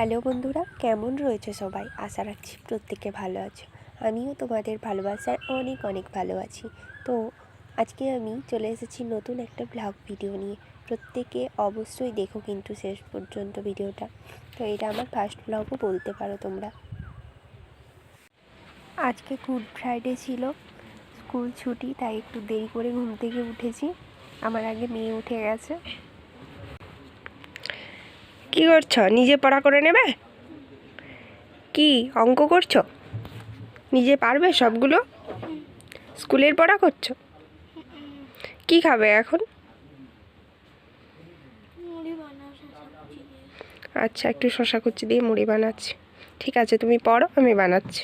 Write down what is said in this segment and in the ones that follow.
Hello বন্ধুরা, কেমন রয়েছে সবাই? আশা রাখছি প্রত্যেকে ভালো আছো। আমিও তোমাদের ভালোবাসায় অনেক অনেক ভালো আছি। তো আজকে আমি চলে এসেছি নতুন একটা ব্লগ ভিডিও নিয়ে। প্রত্যেকে অবশ্যই দেখো কিন্তু শেষ পর্যন্ত ভিডিওটা তো এটা আমার ফার্স্ট ব্লগও বলতে পারো তোমরা। আজকে গুড ফ্রাইডে ছিল স্কুল ছুটি, তাই একটু দেরি করে ঘুম থেকে উঠেছি। আমার আগে মেয়ে উঠে গেছে। কি করছ? নিজে পড়া করে নেবে? কি? অঙ্ক করছ? নিজে পারবে সবগুলো? স্কুলের পড়া করছ? কি খাবে এখন? আচ্ছা একটু শশা কুচি দিয়ে মুড়ি বানাচ্ছি। ঠিক আছে তুমি পড়ো আমি বানাচ্ছি।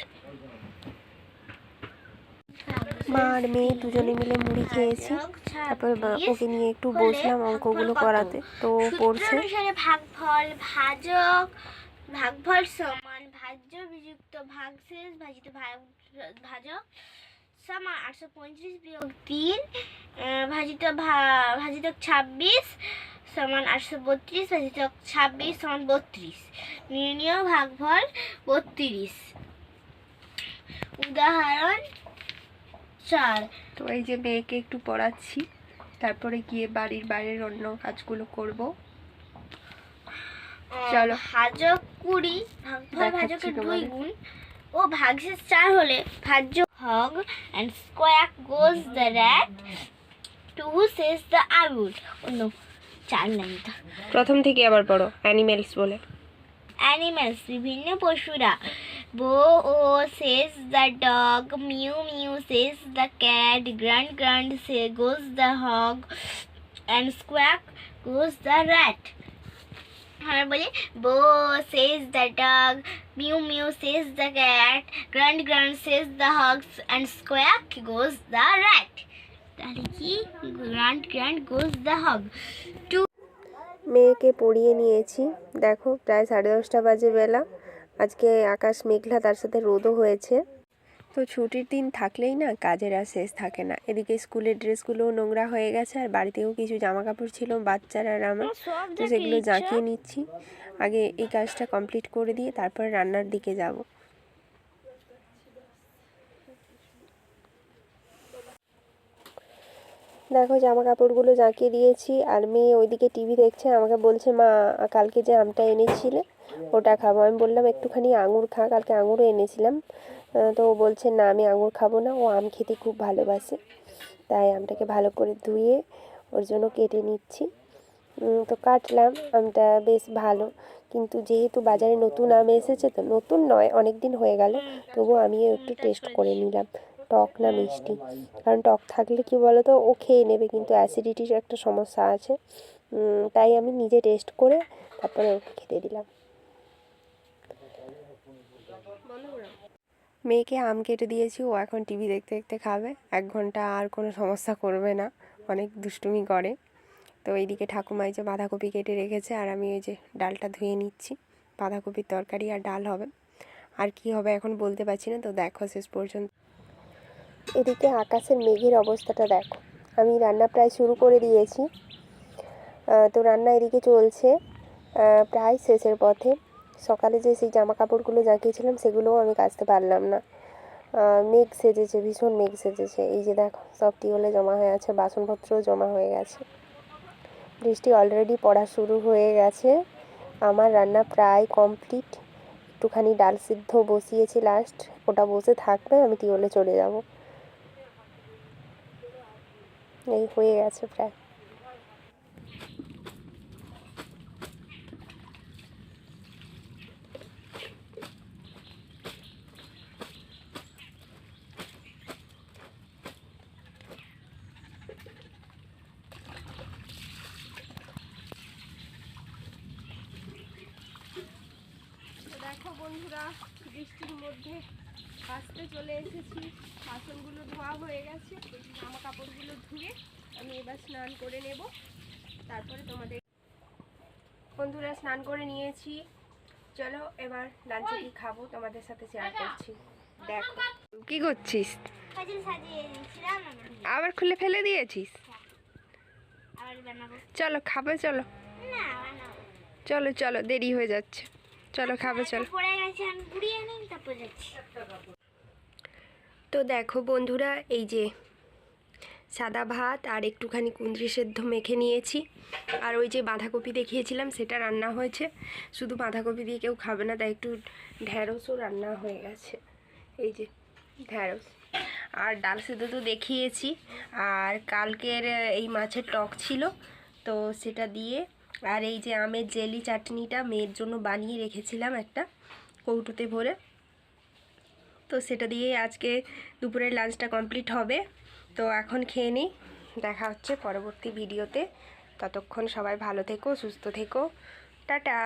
মা আর মেয়ে দুজনে মিলে মুড়ি খেয়েছি। তারপর ওকে নিয়ে একটু বসলাম অঙ্কগুলো করাতে। তো পড়ছে ভাগফল ভাজক ভাগফল সমান ভাজ্য বিযুক্ত ভাগশেষ ভাজিত ভাগ- ভাজক সমান আটশো পঁয়ত্রিশ বিয়োগ তিন ভাজিত ভাজিত ছাব্বিশ সমান আটশো বত্রিশ ভাজিত ছাব্বিশ সমান বত্রিশ। নির্ণয় ভাগফল বত্রিশ। উদাহরণ চার। তো এই যে মেয়েকে একটু পড়াচ্ছি তারপরে গিয়ে বাড়ির বাইরের অন্য কাজগুলো করব। চলো। ভাজক কুড়ি ভাজকের দুই গুণ। ও ভাগশেষ চার হলে ভাজ্য hog and squawk goes the rat to says the owl অন্য চার লাইনটা প্রথম থেকে আবার পড়ো অ্যানিমেলস বলে। অ্যানিমেলস বিভিন্ন পশুরা bow wow says the dog mew mew says the cat grunt grunt say goes the hog and squawk goes the rat আমরা বলি bow says the dog mew mew says the cat grunt grunt says the hogs and squawk goes the rat তাহলে কি grunt grunt goes the hog to মেয়েকে পড়িয়ে নিয়েছি। দেখো প্রায় সাড়ে দশটা বাজে বেলা। আজকে আকাশ মেঘলা তার সাথে রোদও হয়েছে। তো ছুটির দিন থাকলেই না কাজের আর শেষ থাকে না। এদিকে স্কুলের ড্রেসগুলোও নোংরা হয়ে গেছে আর বাড়িতেও কিছু জামা কাপড় ছিল বাচ্চারা আর আমার। তো সেগুলো জাঁকিয়ে নিচ্ছি। আগে এই কাজটা কমপ্লিট করে দিয়ে তারপর রান্নার দিকে যাব। দেখো জামা কাপড়গুলো জাঁকিয়ে দিয়েছি আর মেয়ে ওইদিকে টিভি দেখছে, আমাকে বলছে, মা, কালকে যে আমটা এনেছিলে, ওটা খাব। আমি বললাম, একটুখানি আঙুর খা, কালকে আঙুরও এনেছিলাম। তো ও বলছে, না, আমি আঙুর খাব না, ও আম খেতে খুব ভালোবাসে, তাই আমটাকে ভালো করে ধুয়ে ওর জন্য কেটে নিচ্ছি। তো কাটলাম, আমটা বেশ ভালো। কিন্তু যেহেতু বাজারে নতুন আম এসেছে, তো নতুন নয় অনেক দিন হয়ে গেল, তবুও আমিও একটু টেস্ট করে নিলাম। টক না মিষ্টি। কারণ টক থাকলে কি বলো তো ও খেয়ে নেবে কিন্তু অ্যাসিডিটির একটা সমস্যা আছে। তাই আমি নিজে টেস্ট করে তারপরে ওকে খেতে দিলাম। মেয়েকে আম কেটে দিয়েছি, ও এখন টিভি দেখতে দেখতে খাবে। এক ঘণ্টা আর কোনো সমস্যা করবে না, অনেক দুষ্টুমি করে। তো এইদিকে ঠাকুমাই যে বাঁধাকপি কেটে রেখেছে, আর আমি ওই যে ডালটা ধুয়ে নিচ্ছি। বাঁধাকপির তরকারি আর ডাল হবে। আর কি হবে এখন বলতে পারছি না, তো দেখো শেষ পর্যন্ত। এদিকে আকাশের মেঘের অবস্থাটা দেখো। আমি রান্না প্রায় শুরু করে দিয়েছি। তো রান্না এদিকে চলছে। প্রায় শেষের পথে। সকালে যে সেই জামা কাপড়গুলো জাঁকিয়েছিলাম, সেগুলোও আমি কাচতে পারলাম না। মেঘ সেজেছে, ভীষণ মেঘ সেজেছে। এই যে দেখো, সব টিওলে জমা হয়ে আছে, বাসনপত্রও জমা হয়ে গেছে। বৃষ্টি অলরেডি পড়া শুরু হয়ে গেছে। আমার রান্না প্রায় কমপ্লিট একটুখানি ডাল সিদ্ধ বসিয়েছি লাস্ট ওটা বসে থাকবে, আমি টিওলে চলে যাব। এই হয়ে গেছে প্রায়। দেখো বন্ধুরা বৃষ্টির মধ্যে আসতে চলে এসেছি বাসনগুলো ধোয়া হয়ে গেছে জামা কাপড়গুলো ধুয়ে আমি এবার স্নান করে নেব। তারপরে তোমাদের বন্ধুরা স্নান করে নিয়েছি। চলো এবার লাঞ্চে কি খাব তোমাদের সাথে শেয়ার করছি। দেখো। কি করছিস? আবার খুলে ফেলে দিয়েছিস? আবার চলো খাবে চলো। চলো চলো দেরি হয়ে যাচ্ছে। চলো খাবে চলো। তো দেখো বন্ধুরা, এই যে সাদা ভাত আর একটুখানি কুঁদরি সেদ্ধ মেখে নিয়েছি। আর ওই যে বাঁধাকপি দেখিয়েছিলাম, সেটা রান্না হয়েছে। শুধু বাঁধাকপি দিয়ে কেউ খাবে না, তাই একটু ঢ্যাঁড়সও রান্না হয়ে গেছে। এই যে ঢ্যাঁড়স আর ডাল সেদ্ধ তো দেখিয়েছি। আর কালকের এই মাছের টক ছিল, তো সেটা দিয়ে। আর এই যে আমের জেলি চাটনিটা মেয়ের জন্য বানিয়ে রেখেছিলাম একটা কৌটোতে ভরে। তো সেটা দিয়েই আজকে দুপুরের লাঞ্চটা কমপ্লিট হবে। তো এখন খেয়ে নিই। দেখা হচ্ছে পরবর্তী ভিডিওতে। ততক্ষণ সবাই ভালো থেকো, সুস্থ থেকো। টাটা।